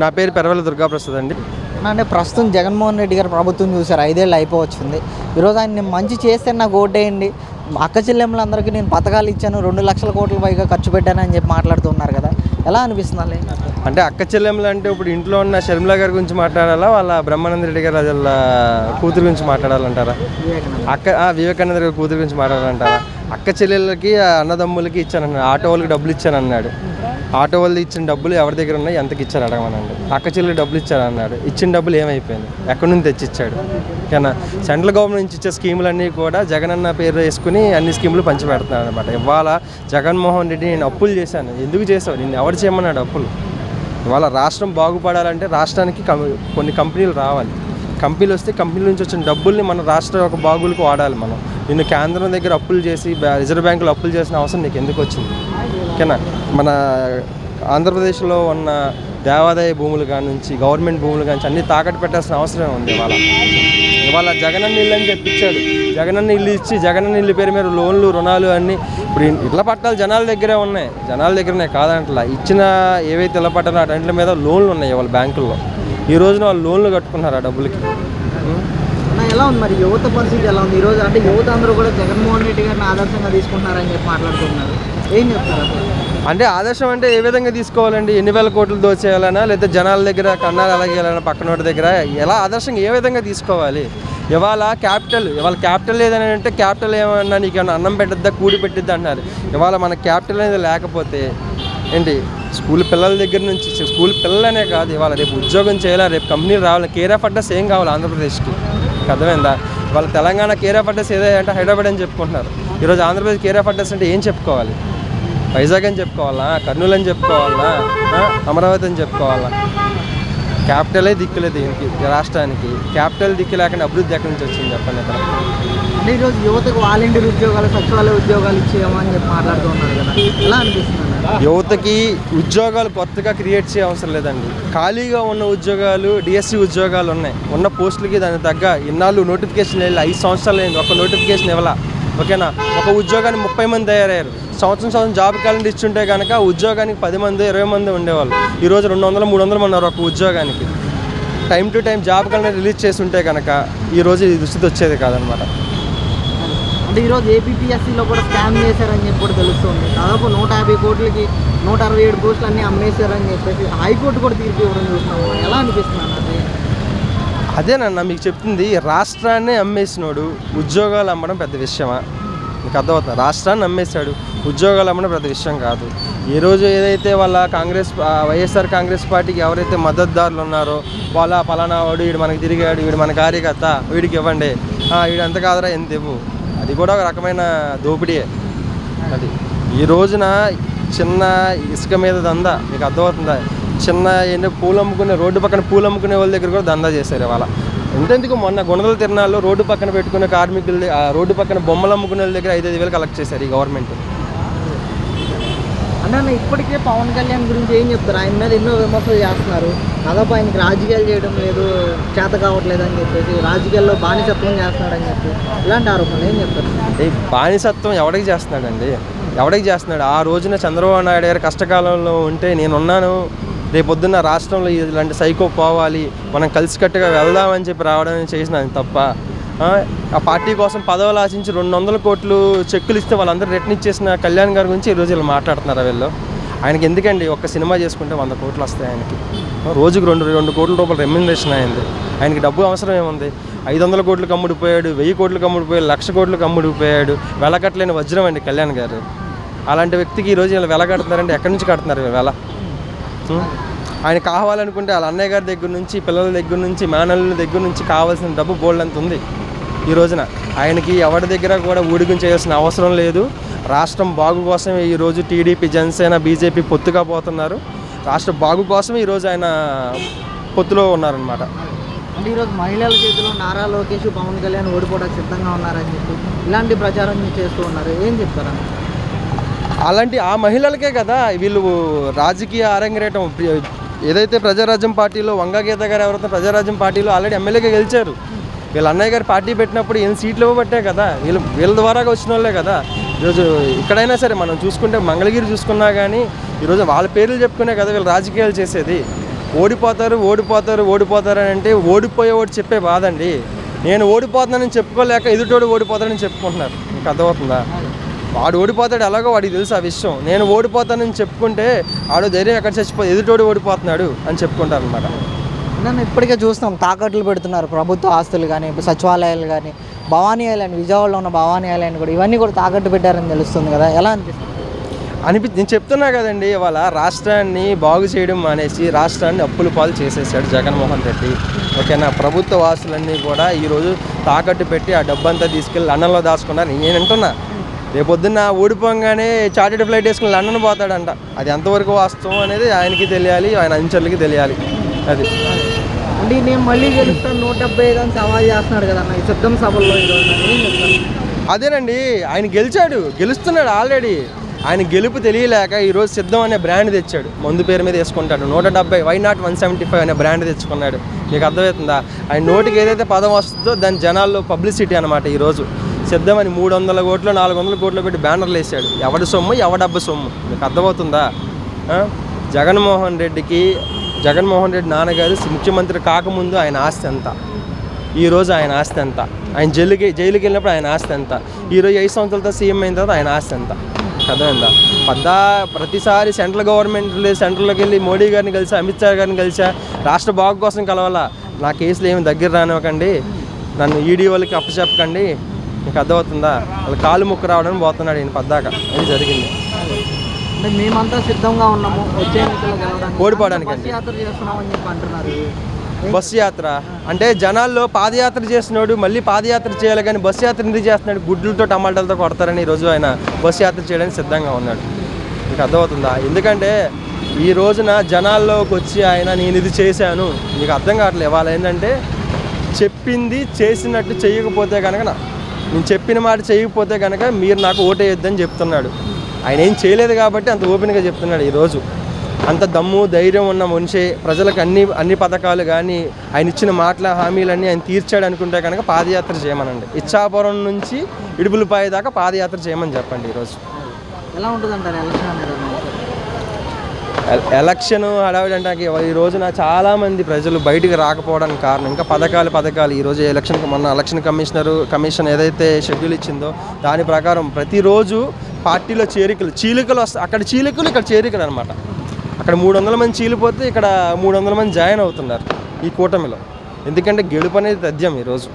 నా పేరు పెరవల దుర్గాప్రసాద్ అండి. అంటే ప్రస్తుతం జగన్మోహన్ రెడ్డి గారు ప్రభుత్వం చూసారు ఐదేళ్ళు అయిపోవచ్చింది. ఈరోజు ఆయన నేను మంచి చేస్తే నాకు ఓటేయండి. అక్క చెల్లెమ్మలందరికీ నేను పథకాలు ఇచ్చాను రెండు లక్షల కోట్ల పైగా ఖర్చు పెట్టాను అని చెప్పి మాట్లాడుతున్నారు కదా. ఎలా అనిపిస్తుంది అంటే అక్క చెల్లెమ్మలు అంటే ఇప్పుడు ఇంట్లో ఉన్న షర్మిల గారి గురించి మాట్లాడాలా వాళ్ళ బ్రహ్మానంద రెడ్డి గారు వాళ్ళ కూతురు గురించి మాట్లాడాలంటారా? అక్క ఆ, వివేకానంద గారి కూతురు గురించి మాట్లాడాలంటారా? అక్క చెల్లెళ్ళకి అన్నదమ్ములకి ఇచ్చానన్నాడు ఆటో వాళ్ళకి డబ్బులు ఇచ్చానన్నాడు. ఆటో వాళ్ళు ఇచ్చిన డబ్బులు ఎవరి దగ్గర ఉన్నాయి ఎంతకి ఇచ్చారు అడగమనండి. అక్క చెల్లెలు డబ్బులు ఇచ్చారన్నాడు ఇచ్చిన డబ్బులు ఏమైపోయింది? ఎక్కడి నుంచి తెచ్చిచ్చాడు? కానీ సెంట్రల్ గవర్నమెంట్ నుంచి ఇచ్చే స్కీములన్నీ కూడా జగన్ అన్న పేరు వేసుకుని అన్ని స్కీములు పంచిపెడుతున్నాడు అనమాట ఇవాళ జగన్మోహన్ రెడ్డి నేను అప్పులు చేశాను. ఎందుకు చేసావు నేను ఎవరు చేయమన్నాడు అప్పులు? ఇవాళ రాష్ట్రం బాగుపడాలంటే రాష్ట్రానికి కం- కొన్ని కంపెనీలు రావాలి. కంపెనీలు వస్తే కంపెనీల నుంచి వచ్చిన డబ్బుల్ని మన రాష్ట్ర ఒక బాగులకు వాడాలి మనం. నిన్ను కేంద్రం దగ్గర అప్పులు చేసి రిజర్వ్ బ్యాంకులో అప్పులు చేసిన అవసరం నీకు ఎందుకు వచ్చింది? ఓకేనా? మన ఆంధ్రప్రదేశ్లో ఉన్న దేవాదాయ భూములు కానించి నుంచి గవర్నమెంట్ భూములు కానించి అన్ని అన్నీ తాకట్టు పెట్టాల్సిన అవసరం ఉంది ఇవాళ. ఇవాళ జగనన్న ఇల్లు అని చెప్పించాడు జగనన్న ఇల్లు ఇచ్చి జగనన్న ఇల్లు పేరు మీద లోన్లు రుణాలు అన్నీ ఇప్పుడు ఇళ్ళ పట్టాలు జనాల దగ్గరే ఉన్నాయి. జనాల దగ్గరనే కాదంటలా. ఇచ్చిన ఏవైతే ఇళ్ళ పట్టాలో వాటి మీద లోన్లు ఉన్నాయి వాళ్ళ బ్యాంకుల్లో. ఈ రోజున వాళ్ళు లోన్లు కట్టుకున్నారు ఆ డబ్బులకి. ఎలా ఉంది మరి? యువత పరిస్థితి ఎలా ఉంది? ఈరోజు అంటే యువత అందరూ కూడా జగన్మోహన్ రెడ్డి గారిని ఆదర్శంగా తీసుకుంటున్నారని చెప్పి మాట్లాడుతున్నారు. ఏం చెప్తారు అంటే ఆదర్శం అంటే ఏ విధంగా తీసుకోవాలండి? ఎన్ని వేల కోట్లు దోచేయాలన్నా లేదా జనాల దగ్గర కన్నాలు అలాగే వెళ్ళాలన్నా పక్కన దగ్గర ఎలా ఆదర్శంగా ఏ విధంగా తీసుకోవాలి? ఇవాళ క్యాపిటల్ ఇవాళ క్యాపిటల్ ఏదని అంటే క్యాపిటల్ ఏమన్నా నీకు ఏమన్నా అన్నం పెట్టద్దా కూడి పెట్టిద్దా అంటున్నారు. ఇవాళ మన క్యాపిటల్ అనేది లేకపోతే ఏంటి? స్కూల్ పిల్లల దగ్గర నుంచి స్కూల్ పిల్లలనే కాదు ఇవాళ రేపు ఉద్యోగం చేయాలి రేపు కంపెనీలు రావాలి కేర్ ఆఫ్ అడ్రస్ ఏం కావాలి ఆంధ్రప్రదేశ్కి? అర్థమైందా? వాళ్ళ తెలంగాణ కేర్ ఆఫ్ అడ్రస్ ఏదో అంటే హైదరాబాద్ అని చెప్పుకుంటున్నారు. ఈరోజు ఆంధ్రప్రదేశ్ కేర్ ఆఫ్ అడ్రస్ అంటే ఏం చెప్పుకోవాలి? వైజాగ్ అని చెప్పుకోవాలా? కర్నూలు అని చెప్పుకోవాలా? అమరావతి అని చెప్పుకోవాలా? క్యాపిటలే దిక్కులే దీనికి రాష్ట్రానికి. క్యాపిటల్ దిక్కు లేకుండా అభివృద్ధి ఎక్కడి నుంచి వచ్చింది చెప్పండి ఇక్కడ అంటే ఈరోజు యువతకు వాలంటీర్ ఉద్యోగాలు సచివాలయ ఉద్యోగాలు ఇచ్చేయమని చెప్పి మాట్లాడుతూ ఉన్నారు కదా. ఎలా అనిపిస్తుంది అన్న? యువతకి ఉద్యోగాలు కొత్తగా క్రియేట్ చేయ అవసరం లేదండి. ఖాళీగా ఉన్న ఉద్యోగాలు డిఎస్సి ఉద్యోగాలు ఉన్నాయి. ఉన్న పోస్టులకి దానికి తగ్గ ఇన్నాళ్ళు నోటిఫికేషన్ వెళ్ళి ఐదు సంవత్సరాలు అయింది. ఒక నోటిఫికేషన్ ఇవ్వాల? ఓకేనా? ఒక ఉద్యోగానికి ముప్పై మంది తయారయ్యారు. సంవత్సరం సంవత్సరం జాబ్ క్యాలెండర్ ఇచ్చుంటే కనుక ఉద్యోగానికి పది మంది ఇరవై మంది ఉండేవాళ్ళు. ఈరోజు రెండు వందలు మూడు వందలు ఉన్నారు ఒక ఉద్యోగానికి. Time to time job calendar release చేసి ఉంటే కనుక ఈరోజు ఈ దుస్థితి వచ్చేది కాదనమాట. అంటే ఈరోజు ఏపీపీఎస్సీలో కూడా స్కామ్ చేశారని చెప్పి కూడా తెలుస్తుంది. దాదాపు నూట యాభై కోట్లకి నూట అరవై ఏడు పోస్టులు అన్నీ అమ్మేశారని చెప్పేసి హైకోర్టు కూడా తీర్పు ఇవ్వడం చూస్తున్నాము ఎలా అనిపిస్తున్నాను అదేనన్నా మీకు చెప్తుంది రాష్ట్రాన్ని అమ్మేసినోడు ఉద్యోగాలు అమ్మడం పెద్ద విషయమా? మీకు అర్థమవుతుంది? రాష్ట్రాన్ని అమ్మేశాడు ఉద్యోగాలు అమ్మడం పెద్ద విషయం కాదు. ఈ రోజు ఏదైతే వాళ్ళ కాంగ్రెస్ వైఎస్ఆర్ కాంగ్రెస్ పార్టీకి ఎవరైతే మద్దతుదారులు ఉన్నారో వాళ్ళ పలానా వాడు వీడు మనకి తిరిగాడు వీడు మన కార్యకర్త వీడికి ఇవ్వండి. వీడు ఎంత కాదురా ఎంత ఇవ్వు? అది కూడా ఒక రకమైన దోపిడీయే అది. ఈ రోజున చిన్న ఇసుక మీద దందా మీకు అర్థమవుతుందా? చిన్న ఎన్నో పూలు అమ్ముకునే రోడ్డు పక్కన పూలు అమ్ముకునే వాళ్ళ దగ్గర కూడా దందా చేశారు ఇవాళ. ఎంతెందుకు మొన్న గుణదల తిరణాల్లో రోడ్డు పక్కన పెట్టుకునే కార్మికుల రోడ్డు పక్కన బొమ్మలు అమ్ముకునే వాళ్ళ దగ్గర ఐదైదు వేలు కలెక్ట్ చేశారు ఈ గవర్నమెంట్ అన్న ఇప్పటికే పవన్ కళ్యాణ్ గురించి ఏం చెప్తారు? ఆయన మీద ఎన్నో విమర్శలు చేస్తున్నారు. దాదాపు ఆయనకి రాజకీయాలు చేయడం లేదు చేత కావట్లేదు అని చెప్పేసి రాజకీయాల్లో బానిసత్వం చేస్తున్నాడని చెప్పి ఇలాంటి ఆరోపణలు ఏం చెప్తారు? ఈ బానిసత్వం ఎవడికి చేస్తున్నాడండి? ఎవడికి చేస్తున్నాడు? ఆ రోజున చంద్రబాబు నాయుడు గారు కష్టకాలంలో ఉంటే నేనున్నాను రేపొద్దున్న రాష్ట్రంలో ఇలాంటి సైకో పోవాలి మనం కలిసికట్టుగా వెళ్దామని చెప్పి రావడం చేసిన తప్ప. ఆ, పార్టీ కోసం పదవులు ఆశించి రెండు వందల కోట్లు చెక్కులు ఇస్తే వాళ్ళందరూ రిటర్న్ ఇచ్చేసిన కళ్యాణ్ గారి గురించి ఈరోజు ఇలా మాట్లాడుతున్నారు వీళ్ళు. ఆయనకి ఎందుకండి ఒక్క సినిమా చేసుకుంటే వంద కోట్లు వస్తాయి ఆయనకి? రోజుకు రెండు రెండు కోట్ల రూపాయలు రెమ్యునరేషన్ అయింది. ఆయనకి డబ్బు అవసరం ఏముంది? ఐదు వందల కోట్లు కమ్ముడిపోయాడు వెయ్యి కోట్లు కమ్ముడిపోయాడు లక్ష కోట్లు కమ్ముడిపోయాడు వెలకట్టలేని వజ్రం అండి కళ్యాణ్ గారు. అలాంటి వ్యక్తికి ఈరోజు ఇలా వెల కడుతున్నారంటే ఎక్కడి నుంచి కడుతున్నారు వెల? ఉం? ఆయన కావాలనుకుంటే వాళ్ళ అన్నయ్య గారి దగ్గర నుంచి పిల్లల దగ్గర నుంచి మేనల్ల దగ్గర నుంచి కావాల్సిన డబ్బు బోల్డ్ అంత ఉంది ఈ రోజున. ఆయనకి ఎవరి దగ్గర కూడా ఊడిగం చేయాల్సిన అవసరం లేదు. రాష్ట్రం బాగు కోసం ఈరోజు టీడీపీ జనసేన బీజేపీ పొత్తుగా పోతున్నారు. రాష్ట్ర బాగు కోసం ఈరోజు ఆయన పొత్తులో ఉన్నారనమాట అంటే ఈరోజు మహిళల చేతిలో నారా లోకేష్ పవన్ కళ్యాణ్ ఓడిపోవడానికి సిద్ధంగా ఉన్నారని చెప్పి ఇలాంటి ప్రచారం చేస్తూ ఉన్నారు. ఏం చెప్తారన్న అలాంటి ఆ మహిళలకే కదా వీళ్ళు రాజకీయ అరంగరేటం ఏదైతే ప్రజారాజ్యం పార్టీలో వంగగీత గారు ఎవరైతే ప్రజారాజ్యం పార్టీలో ఆల్రెడీ ఎమ్మెల్యేగా గెలిచారు వీళ్ళ అన్నయ్య గారు పార్టీ పెట్టినప్పుడు ఏం సీట్లు ఇవ్వబట్టే కదా వీళ్ళు వీళ్ళ ద్వారా వచ్చిన వాళ్ళే కదా. ఈరోజు ఎక్కడైనా సరే మనం చూసుకుంటే మంగళగిరి చూసుకున్నా కానీ ఈరోజు వాళ్ళ పేర్లు చెప్పుకునే కదా వీళ్ళు రాజకీయాలు చేసేది. ఓడిపోతారు ఓడిపోతారు ఓడిపోతారు అని అంటే ఓడిపోయేవాడు చెప్పే బాధ అండి. నేను ఓడిపోతున్నానని చెప్పుకోలేక ఎదుటోడు ఓడిపోతానని చెప్పుకుంటున్నారు. మీకు అర్థమవుతుందా? వాడు ఓడిపోతాడు ఎలాగో వాడికి తెలుసు ఆ విషయం. నేను ఓడిపోతానని చెప్పుకుంటే ఆడు ధైర్యం ఎక్కడ చచ్చిపో ఎదుటోడు ఓడిపోతున్నాడు అని చెప్పుకుంటారు అనమాట నన్ను ఇప్పటికే చూస్తున్నాం తాకట్లు పెడుతున్నారు ప్రభుత్వ ఆస్తులు కానీ సచివాలయాలు కానీ భవానీ ఐలాండ్ విజయవాడలో ఉన్న భవానీ ఐలాండ్ కూడా ఇవన్నీ కూడా తాకట్టు పెట్టారని తెలుస్తుంది కదా ఎలా అనిపిస్తుంది? అనిపి నేను చెప్తున్నా కదండి ఇవాళ రాష్ట్రాన్ని బాగు చేయడం మానేసి రాష్ట్రాన్ని అప్పుల పాలు చేసేసాడు జగన్మోహన్ రెడ్డి. ఓకేనా? ప్రభుత్వ వాసులన్నీ కూడా ఈరోజు తాకట్టు పెట్టి ఆ డబ్బంతా తీసుకెళ్ళి లండన్లో దాచుకున్నారు. నేను వింటున్నా రేపొద్దున్న ఓడిపోగానే చార్టెడ్ ఫ్లైట్ వేసుకుని లండన్ పోతాడంట. అది ఎంతవరకు వాస్తవం అనేది ఆయనకి తెలియాలి ఆయన అంచెలకి తెలియాలి. అది. అంటే నేను మళ్ళీ గెలుస్తాను నూట డెబ్బై ఐదు అని సవాల్ చేస్తున్నాడు కదా ఈ సిద్ధం సభల్లో అదేనండి ఆయన గెలిచాడు గెలుస్తున్నాడు ఆల్రెడీ ఆయన గెలుపు తెలియలేక ఈరోజు సిద్ధం అనే బ్రాండ్ తెచ్చాడు. మందు పేరు మీద వేసుకుంటాడు. నూట డెబ్బై why not one seventy five అనే బ్రాండ్ తెచ్చుకున్నాడు. మీకు అర్థమవుతుందా? ఆయన నోటికి ఏదైతే పదం వస్తుందో దాని జనాల్లో పబ్లిసిటీ అనమాట ఈరోజు. సిద్ధమని మూడు వందల కోట్లు నాలుగు వందల కోట్లు పెట్టి బ్యానర్లు వేసాడు ఎవడి సొమ్ము? ఎవడబ్బ సొమ్ము? మీకు అర్థమవుతుందా? జగన్మోహన్ రెడ్డికి జగన్మోహన్ రెడ్డి నాన్నగారు ముఖ్యమంత్రి కాకముందు ఆయన ఆస్తి ఎంత? ఈరోజు ఆయన ఆస్తి ఎంత? ఆయన జైలుకి జైలుకి వెళ్ళినప్పుడు ఆయన ఆస్తి ఎంత? ఈరోజు ఐదు సంవత్సరాలతో సీఎం అయిన తర్వాత ఆయన ఆస్తి ఎంత? అర్థమైందా? పద్దా ప్రతిసారి సెంట్రల్ గవర్నమెంట్ సెంట్రల్లోకి వెళ్ళి మోడీ గారిని కలిసా అమిత్ షా గారిని కలిసా? రాష్ట్ర బాగు కోసం కలవాలా? నా కేసులు ఏమి దగ్గర రానివ్వకండి. నన్ను ఈడీ వాళ్ళకి అప్పచెప్పకండి. మీకు అర్థమవుతుందా? వాళ్ళ కాలు ముక్కు రావడానికి పోతున్నాడు ఈయన పద్దాక. అది జరిగింది? అంటే మేమంతా సిద్ధంగా ఉన్నాము. వచ్చే ఓడిపోవడానికి బస్ యాత్ర చేస్తున్నామని చెప్పి అంటున్నారు. బస్సు యాత్ర? అంటే జనాల్లో పాదయాత్ర చేసినోడు మళ్ళీ పాదయాత్ర చేయాలి కానీ బస్సు యాత్ర ఎందుకు చేస్తున్నాడు? గుడ్లతో టమాటాలతో కొడతారని ఈరోజు ఆయన బస్సు యాత్ర చేయడానికి సిద్ధంగా ఉన్నాడు. మీకు అర్థమవుతుందా? ఎందుకంటే ఈ రోజున జనాల్లోకి వచ్చి ఆయన నేను ఇది చేశాను. మీకు అర్థం కావట్లేదు. వాళ్ళు ఏంటంటే చెప్పింది చేసినట్టు చేయకపోతే కనుక నేను చెప్పిన మాట చేయకపోతే కనుక మీరు నాకు ఓటేయొద్దని చెప్తున్నాడు. ఆయన ఏం చేయలేదు కాబట్టి అంత ఓపెన్గా చెప్తున్నాడు ఈరోజు. అంత దమ్ము ధైర్యం ఉన్న మనిషి. ప్రజలకు అన్ని అన్ని పథకాలు కానీ ఆయన ఇచ్చిన మాటల హామీలన్నీ ఆయన తీర్చాడు అనుకుంటే కనుక పాదయాత్ర చేయమనండి. ఇచ్చాపురం నుంచి ఇడుపులపాయ దాకా పాదయాత్ర చేయమని చెప్పండి ఈరోజు. ఎలా ఉంటుంది ఎలక్షన్ ఎలక్షన్ హడావిడి ఈ రోజున చాలామంది ప్రజలు బయటికి రాకపోవడానికి కారణం. ఇంకా పథకాలు పథకాలు. ఈరోజు ఎలక్షన్ మొన్న ఎలక్షన్ కమిషనరు కమిషన్ ఏదైతే షెడ్యూల్ ఇచ్చిందో దాని ప్రకారం ప్రతిరోజు పార్టీలో చేరికలు చీలికలు వస్తాయి అక్కడ చీలికలు ఇక్కడ చేరికలు అనమాట అక్కడ మూడు వందల మంది చీలిపోతే ఇక్కడ మూడు వందల మంది జాయిన్ అవుతున్నారు ఈ కూటమిలో. ఎందుకంటే గెలుపు అనేది తథ్యం ఈరోజు